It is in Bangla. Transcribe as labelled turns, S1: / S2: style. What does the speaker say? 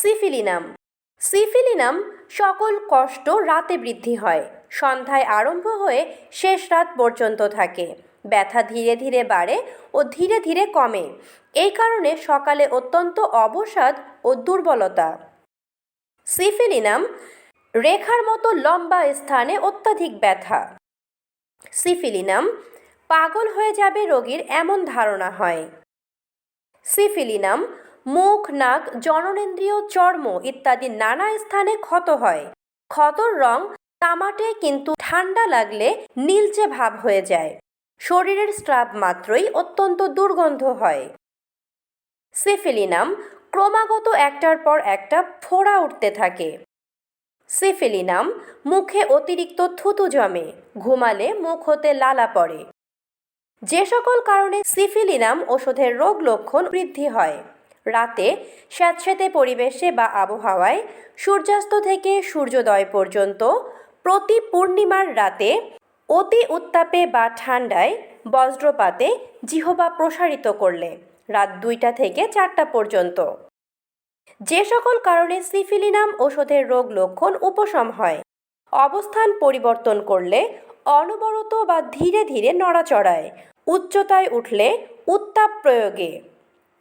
S1: সিফিলিনাম। সিফিলিনাম সকল কষ্ট রাতে বৃদ্ধি হয়, সন্ধ্যায় আরম্ভ হয়ে শেষ রাত পর্যন্ত থাকে। ব্যথা ধীরে ধীরে বাড়ে ও ধীরে ধীরে কমে। এই কারণে সকালে অত্যন্ত অবসাদ ও দুর্বলতা। সিফিলিনাম রেখার মতো লম্বা স্থানে অত্যাধিক ব্যথা। সিফিলিনাম পাগল হয়ে যাবে রোগীর এমন ধারণা হয়। সিফিলিনাম মুখ, নাক, জননেন্দ্রিয় চর্ম ইত্যাদি নানা স্থানে ক্ষত হয়। ক্ষতর রং তামাটে কিন্তু ঠান্ডা লাগলে নীলচে ভাব হয়ে যায়। শরীরের স্রাব মাত্রই অত্যন্ত দুর্গন্ধ হয়। সিফিলিনাম ক্রমাগত একটার পর একটা ফোড়া উঠতে থাকে। সিফিলিনাম মুখে অতিরিক্ত থুতু জমে, ঘুমালে মুখ হতে লালা পড়ে। যে সকল কারণে সিফিলিনাম ওষুধের রোগ লক্ষণ বৃদ্ধি হয়। রাতে স্যাঁতস্যাঁতে পরিবেশে বা আবহাওয়ায় সূর্যাস্ত থেকে সূর্যোদয় পর্যন্ত প্রতি পূর্ণিমার রাতে অতি উত্তাপে বা ঠান্ডায় বজ্রপাতে জিহবা প্রসারিত করলে রাত দুইটা থেকে চারটা পর্যন্ত। যে সকল কারণে সিফিলিনাম ওষুধের রোগ লক্ষণ উপশম হয়। অবস্থান পরিবর্তন করলে অনবরত বা ধীরে ধীরে নড়াচড়ায়, উচ্চতায় উঠলে উত্তাপ প্রয়োগে।